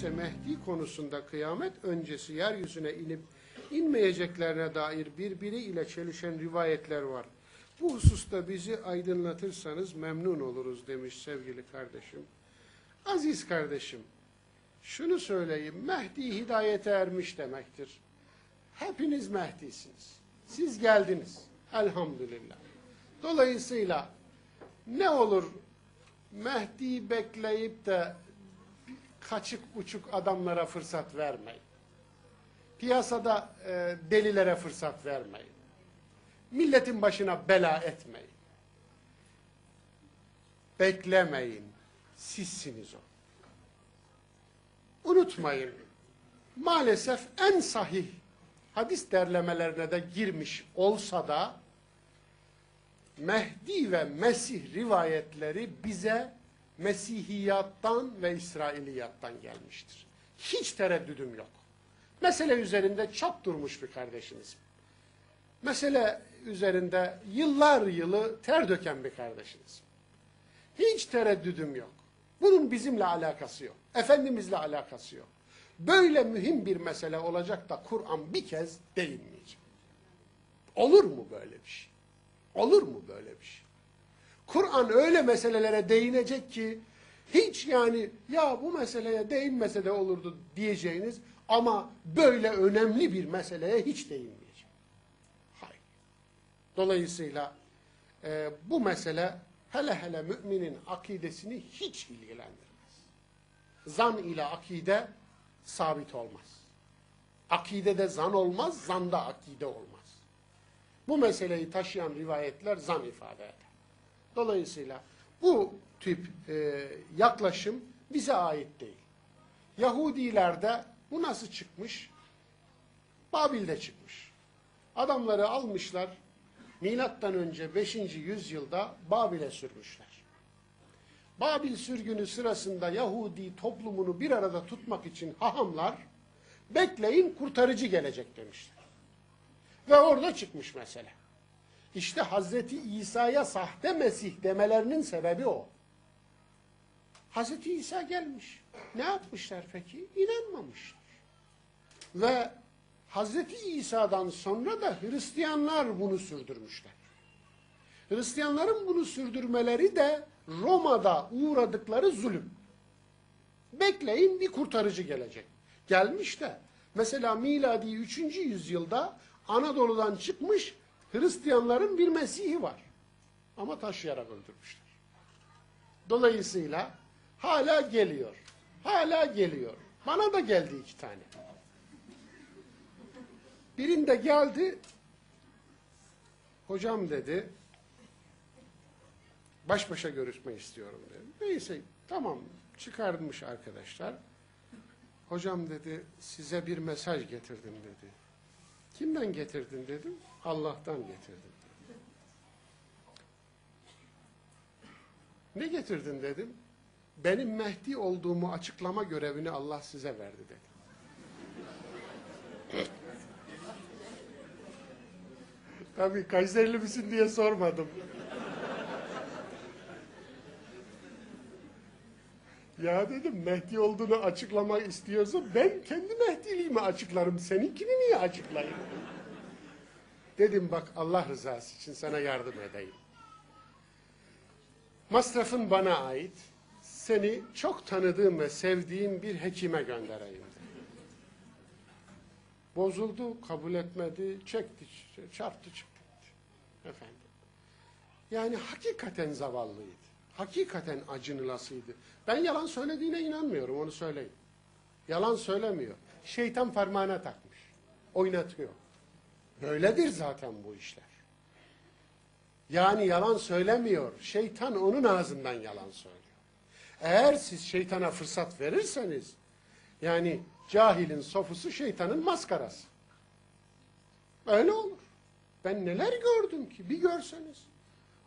ise Mehdi konusunda kıyamet öncesi yeryüzüne inip inmeyeceklerine dair birbiriyle çelişen rivayetler var. Bu hususta bizi aydınlatırsanız memnun oluruz demiş sevgili kardeşim. Aziz kardeşim, şunu söyleyeyim, Mehdi hidayete ermiş demektir. Hepiniz Mehdi'siniz. Siz geldiniz. Elhamdülillah. Dolayısıyla ne olur Mehdi'yi bekleyip de kaçık uçuk adamlara fırsat vermeyin. Piyasada e, delilere fırsat vermeyin. Milletin başına bela etmeyin. Beklemeyin. Sizsiniz o. Unutmayın. Maalesef en sahih hadis derlemelerine de girmiş olsa da Mehdi ve Mesih rivayetleri bize Mesihiyattan ve İsrailiyattan gelmiştir. Hiç tereddüdüm yok. Mesele üzerinde çok durmuş bir kardeşiniz. Mesele üzerinde yıllar yılı ter döken bir kardeşiniz. Hiç tereddüdüm yok. Bunun bizimle alakası yok. Efendimizle alakası yok. Böyle mühim bir mesele olacak da Kur'an bir kez değinmeyecek. Olur mu böyle bir şey? Olur mu böyle bir şey? Kur'an öyle meselelere değinecek ki hiç yani ya bu meseleye değinmese de olurdu diyeceğiniz ama böyle önemli bir meseleye hiç değinmeyecek. Hayır. Dolayısıyla e, bu mesele hele hele müminin akidesini hiç ilgilendirmez. Zan ile akide sabit olmaz. Akidede zan olmaz, zanda akide olmaz. Bu meseleyi taşıyan rivayetler zan ifade eder. Dolayısıyla bu tip e, yaklaşım bize ait değil. Yahudilerde bu nasıl çıkmış? Babil'de çıkmış. Adamları almışlar, milattan önce 5. yüzyılda Babil'e sürmüşler. Babil sürgünü sırasında Yahudi toplumunu bir arada tutmak için hahamlar, bekleyin kurtarıcı gelecek demişler. Ve orada çıkmış mesele. İşte Hazreti İsa'ya sahte Mesih demelerinin sebebi o. Hazreti İsa gelmiş. Ne yapmışlar peki? İnanmamışlar. Ve Hazreti İsa'dan sonra da Hristiyanlar bunu sürdürmüşler. Hristiyanların bunu sürdürmeleri de Roma'da uğradıkları zulüm. Bekleyin bir kurtarıcı gelecek. Gelmiş de mesela miladi 3. yüzyılda Anadolu'dan çıkmış Hristiyanların bir Mesih'i var. Ama taşıyarak öldürmüşler. Dolayısıyla hala geliyor. Hala geliyor. Bana da geldi iki tane. Birinde geldi. Hocam dedi. Baş başa görüşme istiyorum dedi. Neyse tamam çıkarmış arkadaşlar. Hocam dedi size bir mesaj getirdim dedi. Kimden getirdin dedim. Allah'tan getirdim. Ne getirdin dedim. Benim Mehdi olduğumu açıklama görevini Allah size verdi dedi. Tabii Kayserili misin diye sormadım. Ya dedim Mehdi olduğunu açıklamak istiyorsa ben kendi Mehdiliğimi açıklarım. Seninkini niye açıklayayım? Dedim bak Allah rızası için sana yardım edeyim. Masrafın bana ait. Seni çok tanıdığım ve sevdiğim bir hekime göndereyim. Bozuldu, kabul etmedi, çekti, çarptı çıktı. Efendim. Yani hakikaten zavallıydı. Hakikaten acınılasıydı. Ben yalan söylediğine inanmıyorum, onu söyleyeyim. Yalan söylemiyor. Şeytan parmağına takmış. Oynatıyor. Böyledir zaten bu işler. Yani yalan söylemiyor. Şeytan onun ağzından yalan söylüyor. Eğer siz şeytana fırsat verirseniz, yani cahilin sofusu şeytanın maskarası. Öyle olur. Ben neler gördüm ki bir görseniz.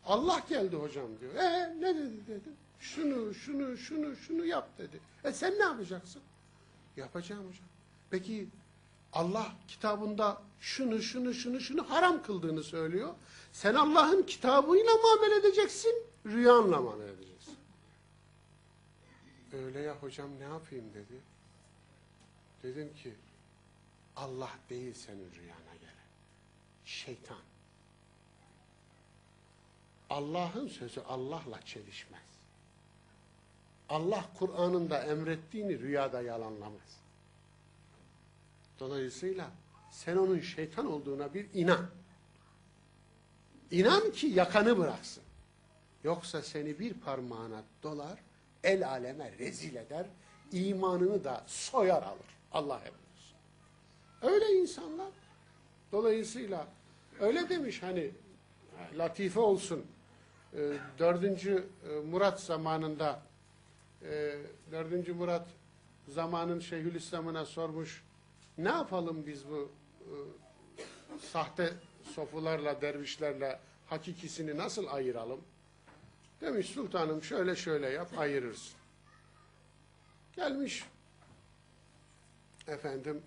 Allah geldi hocam diyor. E ne dedi dedim. Şunu, şunu, şunu, şunu yap dedi. E sen ne yapacaksın? Yapacağım hocam. Peki Allah kitabında şunu, şunu, şunu, şunu haram kıldığını söylüyor. Sen Allah'ın kitabıyla muamele edeceksin, rüyanla muamele edeceksin. Öyle ya hocam ne yapayım dedi. Dedim ki Allah değil senin rüyana gelen. Şeytan. Allah'ın sözü Allah'la çelişmez. Allah Kur'an'ında emrettiğini rüyada yalanlamaz. Dolayısıyla sen onun şeytan olduğuna bir inan. İnan ki yakanı bıraksın. Yoksa seni bir parmağına dolar, el aleme rezil eder, imanını da soyar alır. Allah emretsin. Öyle insanlar. Dolayısıyla öyle demiş hani latife olsun. Ee, e, Murat zamanında e, dördüncü Murat zamanın Şeyhülislam'ına sormuş. Ne yapalım biz bu e, sahte sofularla, dervişlerle hakikisini nasıl ayıralım? Demiş sultanım şöyle şöyle yap ayırırsın. Gelmiş efendim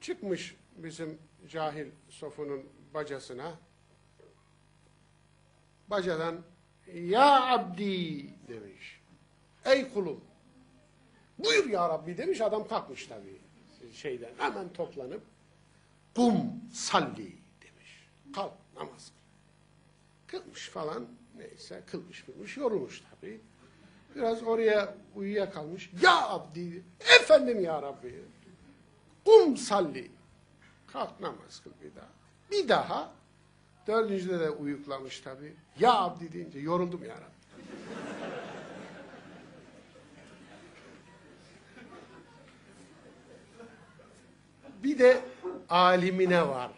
çıkmış bizim cahil sofunun bacasına bacadan ya abdi demiş. Ey kulum buyur ya Rabbi demiş adam kalkmış tabii şeyden hemen toplanıp kum salli demiş. Kalk namaz kıl. Kılmış falan neyse kılmış kılmış yorulmuş tabii. Biraz oraya uyuyakalmış. Ya abdi efendim ya Rabbi kum salli. Kalk namaz kıl bir daha. Bir daha dördüncüde de uyuklamış tabii. Ya abdi deyince yoruldum ya Rabbi. Bir de alimine var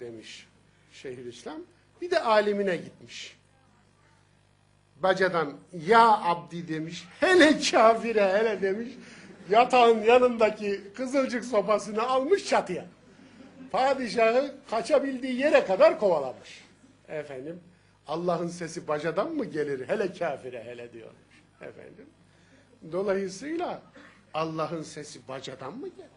demiş Şeyhülislam. Bir de alimine gitmiş. Bacadan ya abdi demiş. Hele kafire hele demiş. Yatağın yanındaki kızılcık sopasını almış çatıya. Padişahı kaçabildiği yere kadar kovalamış. Efendim Allah'ın sesi bacadan mı gelir? Hele kafire hele diyormuş. Efendim. Dolayısıyla Allah'ın sesi bacadan mı gelir?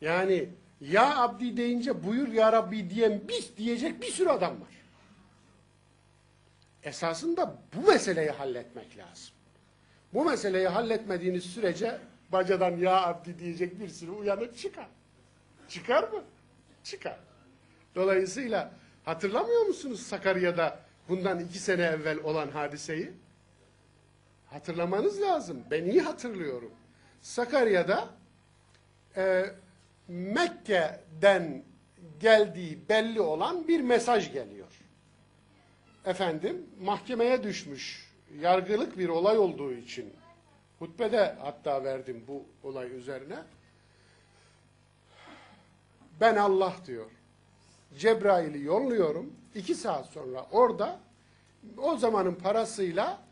Yani ya abdi deyince buyur ya Rabbi diyen biz diyecek bir sürü adam var. Esasında bu meseleyi halletmek lazım. Bu meseleyi halletmediğiniz sürece bacadan ya abdi diyecek bir sürü uyanık çıkar. Çıkar mı? Çıkar. Dolayısıyla hatırlamıyor musunuz Sakarya'da bundan iki sene evvel olan hadiseyi? Hatırlamanız lazım. Ben iyi hatırlıyorum. Sakarya'da e, Mekke'den geldiği belli olan bir mesaj geliyor. Efendim mahkemeye düşmüş yargılık bir olay olduğu için hutbede hatta verdim bu olay üzerine. Ben Allah diyor. Cebrail'i yolluyorum. iki saat sonra orada o zamanın parasıyla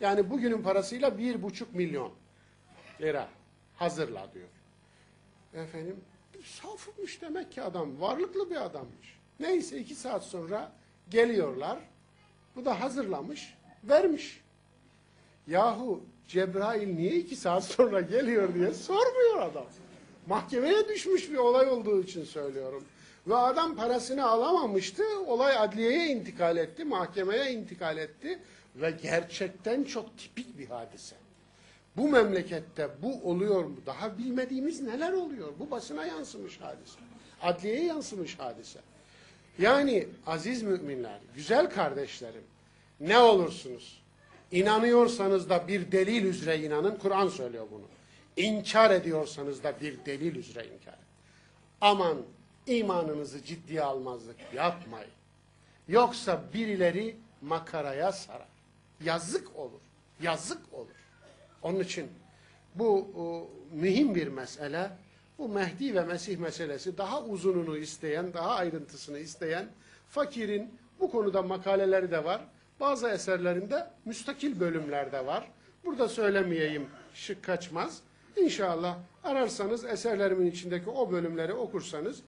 yani bugünün parasıyla bir buçuk milyon lira hazırla diyor. Efendim safmış demek ki adam. Varlıklı bir adammış. Neyse iki saat sonra geliyorlar. Bu da hazırlamış, vermiş. Yahu Cebrail niye iki saat sonra geliyor diye sormuyor adam. Mahkemeye düşmüş bir olay olduğu için söylüyorum. Ve adam parasını alamamıştı. Olay adliyeye intikal etti, mahkemeye intikal etti. Ve gerçekten çok tipik bir hadise. Bu memlekette bu oluyor mu? Daha bilmediğimiz neler oluyor? Bu basına yansımış hadise. Adliyeye yansımış hadise. Yani aziz müminler, güzel kardeşlerim, ne olursunuz, inanıyorsanız da bir delil üzere inanın, Kur'an söylüyor bunu. İnkar ediyorsanız da bir delil üzere inkar edin. Aman imanınızı ciddiye almazlık yapmayın. Yoksa birileri makaraya sarar. Yazık olur, yazık olur. Onun için bu o, mühim bir mesele. Bu Mehdi ve Mesih meselesi daha uzununu isteyen, daha ayrıntısını isteyen fakirin bu konuda makaleleri de var. Bazı eserlerinde müstakil bölümler de var. Burada söylemeyeyim şık kaçmaz. İnşallah ararsanız eserlerimin içindeki o bölümleri okursanız